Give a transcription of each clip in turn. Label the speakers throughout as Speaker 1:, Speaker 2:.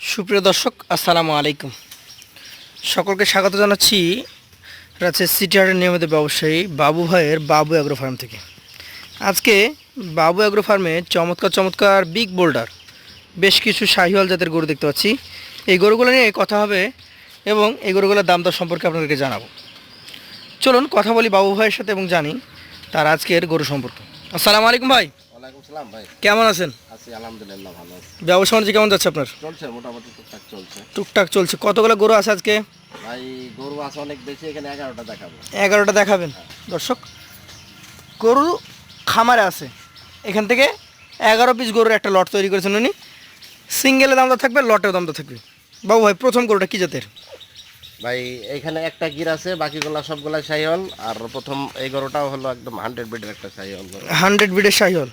Speaker 1: সুপ্রিয় দর্শক আসসালামু আলাইকুম। সকলকে স্বাগত জানাচ্ছি রাজশাহী সিটিহাটের নিয়মিত ব্যবসায়ী বাবু ভাইয়ের বাবু অ্যাগ্রো ফার্ম থেকে। আজকে বাবু অ্যাগ্রো ফার্মে চমৎকার চমৎকার বিগ বোল্ডার বেশ কিছু শাহিওয়াল জাতের গরু দেখতে পাচ্ছি। এই গরুগুলো নিয়ে কথা হবে এবং এই গরুগুলোর দাম দর সম্পর্কে আপনাদেরকে জানাব। চলুন কথা বলি বাবু ভাইয়ের সাথে এবং জানি তার আজকের গরু সম্পর্কে। আসসালামু আলাইকুম ভাই।
Speaker 2: ভাই।
Speaker 1: কেমন আছেন?
Speaker 2: আছি আলহামদুলিল্লাহ ভালো আছি।
Speaker 1: ব্যবসা বাণিজ্য কেমন যাচ্ছে আপনার?
Speaker 2: চলছে মোটামুটি টুকটাক চলছে।
Speaker 1: টুকটাক চলছে। কতগুলো গরু আছে আজকে?
Speaker 2: ভাই গরু আছে অনেক বেশি এখানে এগারোটা দেখাবো।
Speaker 1: এগারোটা দেখাবেন। দর্শক গরু খামারে আছে। এখান থেকে এগারো পিস গরুর একটা লট তৈরি করেছেন উনি। সিঙ্গেলের দামটা থাকবে লটের দামটা থাকবে। বাবু ভাই প্রথম গরুটা কী জাতের?
Speaker 2: ভাই এখানে একটা গির আছে বাকিগুলা সবগুলা সাইহল। আর প্রথম এই গরুটাও হলো একদম হান্ড্রেড বিডের একটা সাইহল
Speaker 1: হান্ড্রেড বিডের শাহিওল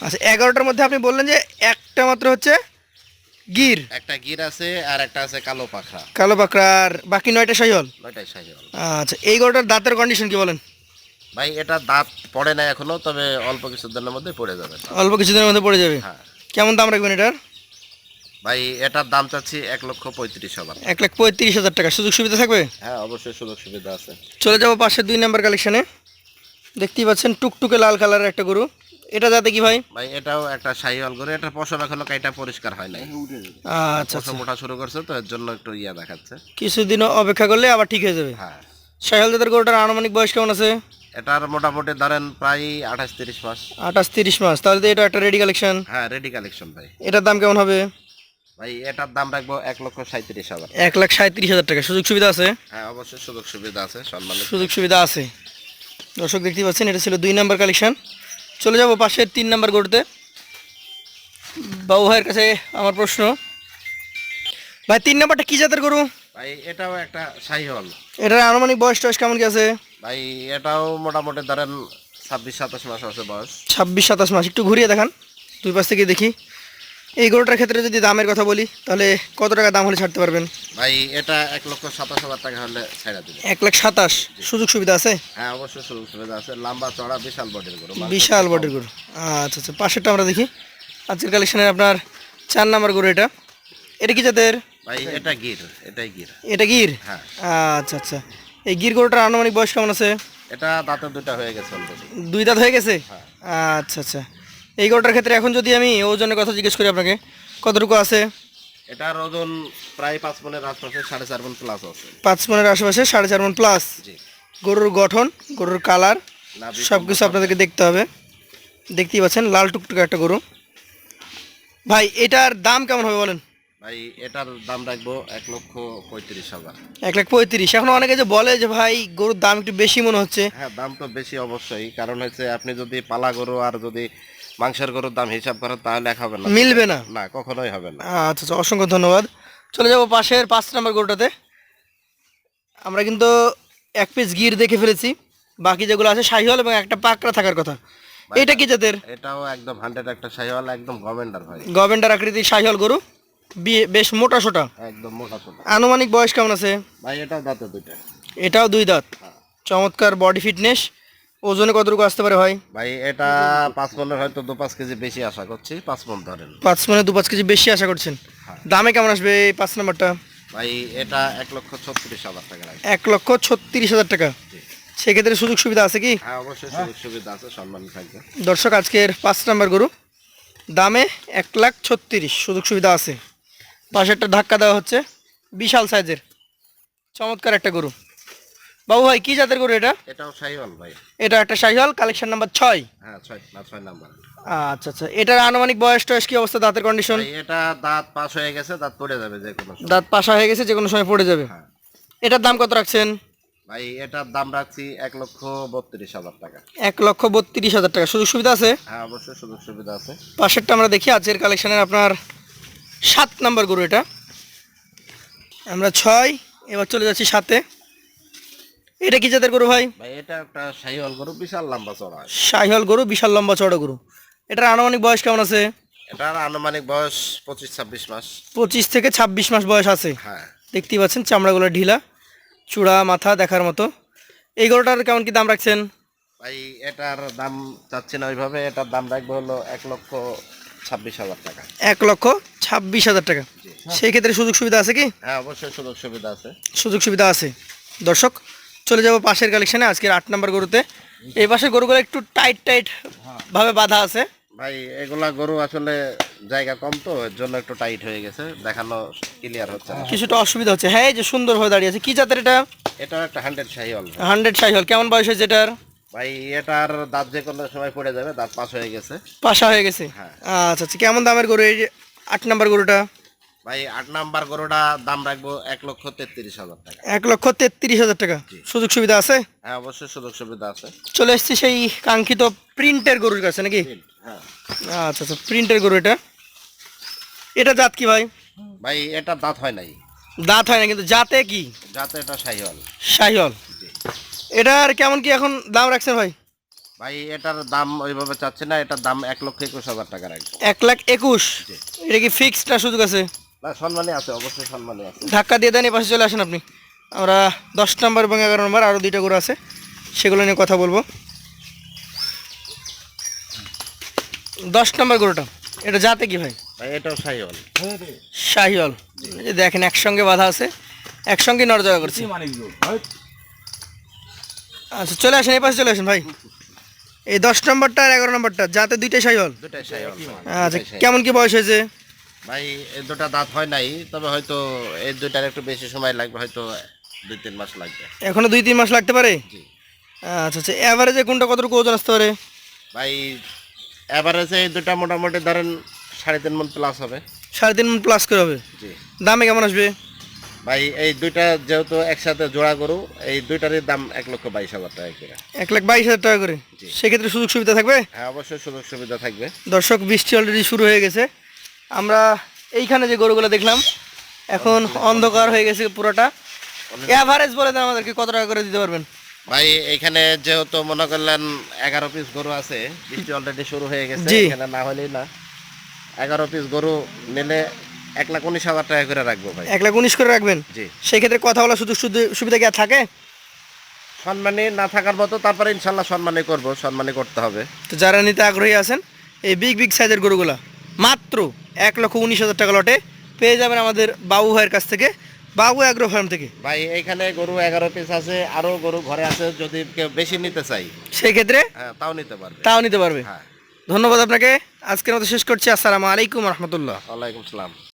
Speaker 1: আচ্ছা এগারোটার মধ্যে আপনি বললেন যে একটা মাত্র হচ্ছে গির।
Speaker 2: একটা গির আছে আর একটা আছে কালো পাখরা।
Speaker 1: কালো বাকরার বাকি নয়টা শাহিওল
Speaker 2: নয়টাই সাইহল।
Speaker 1: আচ্ছা এই গরুটার দাঁতের কন্ডিশন কি বলেন?
Speaker 2: ভাই এটা দাঁত পড়ে না এখনও তবে অল্প কিছু দিনের মধ্যে পড়ে যাবে।
Speaker 1: অল্প কিছুদিনের মধ্যে পড়ে যাবে?
Speaker 2: হ্যাঁ।
Speaker 1: কেমন দাম রাখবেন এটার?
Speaker 2: ভাই এটার দাম চাচ্ছি এক লক্ষ পঁয়ত্রিশ হাজার
Speaker 1: এক লাখ পঁয়ত্রিশ হাজার টাকা। সুযোগ সুবিধা থাকবে?
Speaker 2: হ্যাঁ অবশ্যই সুযোগ সুবিধা আছে।
Speaker 1: চলে যাব পাশের দুই নাম্বার কালেকশানে দেখতেই পাচ্ছেন টুকটুকে লাল কালারের একটা গরু। এটা যাতে কি ভাই?
Speaker 2: ভাই এটাও একটা সাইহল গরু এটার পশম এখনও কাইটা পরিষ্কার হয় নাই।
Speaker 1: আচ্ছা
Speaker 2: পশম ওঠা শুরু করছে তো এর জন্য একটু ইয়া দেখাচ্ছে।
Speaker 1: কিছুদিন অপেক্ষা করলে আবার ঠিক হয়ে যাবে।
Speaker 2: হ্যাঁ।
Speaker 1: সাহেল জাতের গরুটার আনুমানিক বয়স কেমন আছে?
Speaker 2: এটার মোটামুটি ধরেন প্রায় আঠাশ তিরিশ মাস।
Speaker 1: আঠাশ তিরিশ মাস তাহলে তো এটা একটা রেডি কালেকশন
Speaker 2: হ্যাঁ রেডি কালেকশন ভাই।
Speaker 1: এটার দাম কেমন হবে?
Speaker 2: ভাই এটার দাম রাখব এক লক্ষ সাঁত্রিশ হাজার।
Speaker 1: এক লাখ সাঁত্রিশ হাজার টাকা। সুযোগ সুবিধা আছে?
Speaker 2: হ্যাঁ অবশ্যই সুযোগ সুবিধা আছে সম্মান
Speaker 1: সুযোগ সুবিধা আছে। দর্শক দেখতেই পাচ্ছেন এটা ছিল দুই নাম্বার কালেকশন চলে যাব পাশের তিন নাম্বার গরুতে। বাবু ভাইয়ের কাছে আমার প্রশ্ন। ভাই তিন নাম্বারটা কি জাতের গরু?
Speaker 2: ভাই এটাও একটা সাইহল।
Speaker 1: এটার আনুমানিক বয়স টয়স কেমন কি আছে?
Speaker 2: ভাই এটাও মোটামুটি ধরেন ছাব্বিশ সাতাশ মাস আছে বয়স।
Speaker 1: ছাব্বিশ সাতাশ মাস। একটু ঘুরিয়ে দেখান। দুই পাশ থেকে দেখি। এই গরুটার ক্ষেত্রে যদি দামের কথা বলি তাহলে কত টাকা দাম হলে ছাড়তে পারবেন?
Speaker 2: ভাই এটা এক লক্ষ সাতাশ হাজার টাকা হলে ছেড়ে দিবে
Speaker 1: এক লাখ সাতাশ? সুযোগ সুবিধা আছে?
Speaker 2: হ্যাঁ অবশ্যই সুযোগ সুবিধা আছে। লম্বা চড়া বিশাল বডির গরু
Speaker 1: বিশাল বডির গরু। আচ্ছা আচ্ছা পাশেরটা আমরা দেখি। আজকের কালেকশনের আপনার চার নাম্বার গরু এটা। এটা কি জাতের?
Speaker 2: ভাই এটা গির এটাই গির।
Speaker 1: এটা গির?
Speaker 2: হ্যাঁ।
Speaker 1: আচ্ছা আচ্ছা। এই গির গরুটার আনুমানিক বয়স কেমন আছে?
Speaker 2: এটা দাঁতের দুটা হয়ে গেছে
Speaker 1: দুই দাঁত হয়ে গেছে? আচ্ছা আচ্ছা। এই গরুটার ক্ষেত্রে এখন যদি আমি ওজনের কথা জিজ্ঞেস করি আপনাকে কতটুকু আছে?
Speaker 2: এটার ওজন প্রায় পাঁচ মনের আশপাশে সাড়ে চার মন প্লাস আছে।
Speaker 1: পাঁচ মনের আশেপাশে সাড়ে চার মন প্লাস গরুর গঠন গরুর কালার সব কিছু আপনাদেরকে দেখতে হবে। দেখতেই পাচ্ছেন লাল টুকটুকে একটা গরু। ভাই এটার দাম কেমন হবে বলেন?
Speaker 2: ভাই এটার দাম রাখব এক লক্ষ পঁয়ত্রিশ হাজার।
Speaker 1: এক লাখ পঁয়ত্রিশ। এখন অনেকে যে বলে যে ভাই গরুর দাম একটু বেশি মনে হচ্ছে।
Speaker 2: হ্যাঁ দাম তো বেশি অবশ্যই। কারণ হচ্ছে আপনি যদি পালা গরু আর যদি মাংসের গরুর দাম হিসাব করেন তাহলে এক হবে না।
Speaker 1: মিলবে না?
Speaker 2: না কখনোই হবে না।
Speaker 1: আচ্ছা আচ্ছা অসংখ্য ধন্যবাদ। চলে যাব পাশের পাঁচ নম্বর গরুটাতে। আমরা কিন্তু এক পিস গির দেখে ফেলেছি। বাকি যেগুলো আছে শাহিওয়াল এবং একটা পাকড়া থাকার কথা। এটা কি জাতের?
Speaker 2: এটাও একদম হান্ড্রেড একটা সাইওয়াল একদম গভর্নমেন্টার ভাই।
Speaker 1: গভর্নমেন্টার আকৃতির শাহিওয়াল গরু। বেশ মোটা সোটা।
Speaker 2: একদম মোটা ছোটা
Speaker 1: আনুমানিক বয়স কেমন আছে?
Speaker 2: ভাই এটাও দাঁতে দুইটা।
Speaker 1: এটাও দুই দাঁত। চমৎকার বডি ফিটনেস ওজনে কতটুকু আসতে পারে হয়
Speaker 2: ভাই এটা পাঁচ মনের হয়তো দু পাঁচ কেজি বেশি আশা করছি পাঁচ মন ধরেন।
Speaker 1: পাঁচ মনে দু পাঁচ কেজি বেশি আশা করছেন।
Speaker 2: হ্যাঁ।
Speaker 1: দামে কেমন আসবে এই পাঁচ নম্বরটা?
Speaker 2: ভাই এটা এক লক্ষ ছত্রিশ হাজার টাকা
Speaker 1: এক লক্ষ ছত্রিশ হাজার টাকা। সেক্ষেত্রে সুযোগ সুবিধা আছে কি?
Speaker 2: হ্যাঁ অবশ্যই সুযোগ সুবিধা আছে সম্মান থাকবে।
Speaker 1: দর্শক আজকের পাঁচ নাম্বার গরু। দামে এক লাখ ছত্রিশ সুযোগ সুবিধা আছে। পাশে একটা ধাক্কা দেওয়া হচ্ছে। বিশাল সাইজের। চমৎকার একটা গরু। বাবু ভাই কি জাতের গরু এটা?
Speaker 2: এটাও সাইওয়াল ভাই।
Speaker 1: এটা একটা শাহিওয়াল কালেকশন নাম্বার ছয়।
Speaker 2: হ্যাঁ ছয় না ছয় নাম্বার।
Speaker 1: আচ্ছা আচ্ছা। এটার আনুমানিক বয়স টয়স কি অবস্থা দাঁতের কন্ডিশন
Speaker 2: এটা দাঁত পাস হয়ে গেছে দাঁত পড়ে যাবে যে কোনো সময়।
Speaker 1: দাঁত পাশা হয়ে গেছে যে কোনো সময় পড়ে যাবে।
Speaker 2: হ্যাঁ।
Speaker 1: এটার দাম কত রাখছেন?
Speaker 2: ভাই এটার দাম রাখছি এক লক্ষ বত্রিশ হাজার টাকা।
Speaker 1: এক লক্ষ বত্রিশ হাজার টাকা। সুযোগ সুবিধা আছে?
Speaker 2: হ্যাঁ অবশ্যই সুযোগ সুবিধা আছে।
Speaker 1: পাশেরটা আমরা দেখি আজকের কালেকশনের আপনার সাত নাম্বার গরু এটা। আমরা ছয় এবার চলে যাচ্ছি সাতে। এটা কি জাতের গরু ভাই?
Speaker 2: ভাই এটা একটা সাইওয়াল গরু বিশাল লম্বা চড়া।
Speaker 1: শাহিওয়াল গরু বিশাল লম্বা চড়া গরু। এটার আনুমানিক বয়স কেমন আছে?
Speaker 2: এটার আনুমানিক বয়স পঁচিশ ছাব্বিশ মাস।
Speaker 1: পঁচিশ থেকে ছাব্বিশ মাস বয়স আছে।
Speaker 2: হ্যাঁ।
Speaker 1: দেখতেই পাচ্ছেন চামড়াগুলো ঢিলা চূড়া মাথা দেখার মতো। এই গরুটার কেমন কি দাম রাখছেন?
Speaker 2: ভাই এটার দাম চাচ্ছি না ওইভাবে এটার দাম রাখব হলো এক লক্ষ ছাব্বিশ হাজার টাকা।
Speaker 1: এক লক্ষ ছাব্বিশ হাজার টাকা। সেই ক্ষেত্রে সুযোগ সুবিধা আছে কি?
Speaker 2: হ্যাঁ অবশ্যই সুযোগ সুবিধা আছে।
Speaker 1: সুযোগ সুবিধা আছে। দর্শক চলে যাব পাশের কালেকশনে আজকের আট নম্বর গরুতে। এই পাশের গরুগুলো একটু টাইট টাইট ভাবে বাঁধা আছে।
Speaker 2: ভাই এগুলা গরু আসলে জায়গা কম তো এর জন্য একটু টাইট হয়ে গেছে দেখানো ক্লিয়ার হচ্ছে না।
Speaker 1: কিছুটা অসুবিধা হচ্ছে। হ্যাঁ এই যে সুন্দরভাবে দাঁড়িয়ে আছে। কি জাতের এটা?
Speaker 2: এটাও একটা হান্ড্রেড শাহিওয়াল
Speaker 1: হান্ড্রেড সাইহল কেমন বয়স হয়েছে এটার?
Speaker 2: ভাই এটার দাঁত যে কোনো সময় পড়ে যাবে দাঁত পাস হয়ে গেছে।
Speaker 1: পাশা হয়ে গেছে?
Speaker 2: হ্যাঁ।
Speaker 1: আচ্ছা আচ্ছা কেমন দামের গরু? এই যে আট নম্বর গরুটা?
Speaker 2: ভাই আট নাম্বার গরুটা দাম রাখব এক লক্ষ তেত্রিশ হাজার টাকা।
Speaker 1: এক লক্ষ তেত্রিশ হাজার টাকা। সুযোগ সুবিধা আছে?
Speaker 2: হ্যাঁ অবশ্যই সুযোগ সুবিধা আছে।
Speaker 1: চলে এসছি সেই কাঙ্ক্ষিত প্রিন্টের গরুর কাছে নাকি?
Speaker 2: হ্যাঁ।
Speaker 1: আচ্ছা আচ্ছা প্রিন্টের গরু এটা। এটা জাত কি ভাই?
Speaker 2: ভাই এটা দাঁত হয় নাই।
Speaker 1: দাঁত হয় না কিন্তু জাতে কি?
Speaker 2: যাতে এটা শাহিওয়াল।
Speaker 1: শাহিওল এটার কেমন কি এখন দাম রাখছেন ভাই?
Speaker 2: ভাই এটার দাম ওইভাবে চাচ্ছে না এটার দাম এক লক্ষ একুশ হাজার টাকা রাখব
Speaker 1: এক লাখ একুশ? এটা কি ফিক্সড না সুযোগ আছে?
Speaker 2: না সম্মানে আছে অবশ্যই সম্মানে আছে।
Speaker 1: ধাক্কা দিয়ে দেন এই পাশে চলে আসেন আপনি। আমরা দশ নম্বর এবং এগারো নম্বর আরও দুইটা গরু আছে। সেগুলো নিয়ে কথা বলব। দশ নম্বর গরুটা এটা যাতে কি ভাই?
Speaker 2: ভাই এটাও শাহিওয়াল।
Speaker 1: শাহিওল এই যে দেখেন একসঙ্গে বাধা আছে একসঙ্গে নড়জড়া করছে। আচ্ছা চলে আসেন এই পাশে চলে আসেন ভাই। এই দশ নম্বরটা আর এগারো নম্বরটা যাতে দুইটাই
Speaker 2: শাহিওয়াল
Speaker 1: আচ্ছা কেমন কি বয়স হয়েছে?
Speaker 2: ভাই এই দুটা দাঁত হয় নাই তবে হয়তো এই দুটার একটু বেশি সময় লাগবে হয়তো দুই তিন মাস লাগবে।
Speaker 1: এখনও দুই তিন মাস লাগতে পারে? আচ্ছা আচ্ছা অ্যাভারেজে কোনটা কতটুকু ওজন আসতে পারে?
Speaker 2: ভাই এভারেজে এই দুটা মোটামুটি ধরেন সাড়ে তিন মন প্লাস হবে।
Speaker 1: সাড়ে তিন মন প্লাস করে হবে।
Speaker 2: জি।
Speaker 1: দামে কেমন আসবে?
Speaker 2: ভাই এই দুইটা যেহেতু একসাথে জোড়া গরু এই দুইটারই দাম এক লক্ষ বাইশ হাজার টাকা করে।
Speaker 1: এক লাখ বাইশ হাজার টাকা করে? সেক্ষেত্রে সুযোগ সুবিধা থাকবে?
Speaker 2: হ্যাঁ অবশ্যই সুযোগ সুবিধা থাকবে।
Speaker 1: দর্শক বৃষ্টি অলরেডি শুরু হয়ে গেছে। আমরা এইখানে যে গরুগুলো দেখলাম এখন অন্ধকার হয়ে গেছে পুরোটা। অ্যাভারেজ বলে দেন আমাদেরকে কত টাকা করে দিতে পারবেন?
Speaker 2: ভাই এখানে যেহেতু মনে করলেন এগারো পিস গরু আছে বৃষ্টি অলরেডি শুরু হয়ে গেছে এখানে না হলেই না। এগারো পিস গরু নিলে এক লাখ উনিশ হাজার টাকা করে রাখব ভাই।
Speaker 1: এক লাখ উনিশ করে রাখবেন?
Speaker 2: জি।
Speaker 1: সেই ক্ষেত্রে কথা বলা সুযোগ সুবিধা কি আর থাকে?
Speaker 2: সম্মানী না থাকার মতো তারপরে ইনশাল্লাহ সম্মানী করব সম্মানী করতে হবে।
Speaker 1: তো যারা নিতে আগ্রহী আছেন এই বিগ বিগ সাইজের গরুগুলা মাত্র এক লক্ষ উনিশ হাজার টাকা লটে পেয়ে যাবেন আমাদের বাবু ভাইয়ের কাছ থেকে বাবু অ্যাগ্রো ফার্ম থেকে।
Speaker 2: ভাই এখানে গরু এগারো পিস আছে আরও গরু ঘরে আছে যদি কেউ বেশি নিতে চাই।
Speaker 1: সেই ক্ষেত্রে
Speaker 2: হ্যাঁ তাও নিতে পারবে।
Speaker 1: তাও নিতে পারবে।
Speaker 2: হ্যাঁ।
Speaker 1: ধন্যবাদ আপনাকে আজকের মতো শেষ করছি আসসালামু আলাইকুম রহমতুল্লাহ।
Speaker 2: ওয়ালাইকুম সালাম।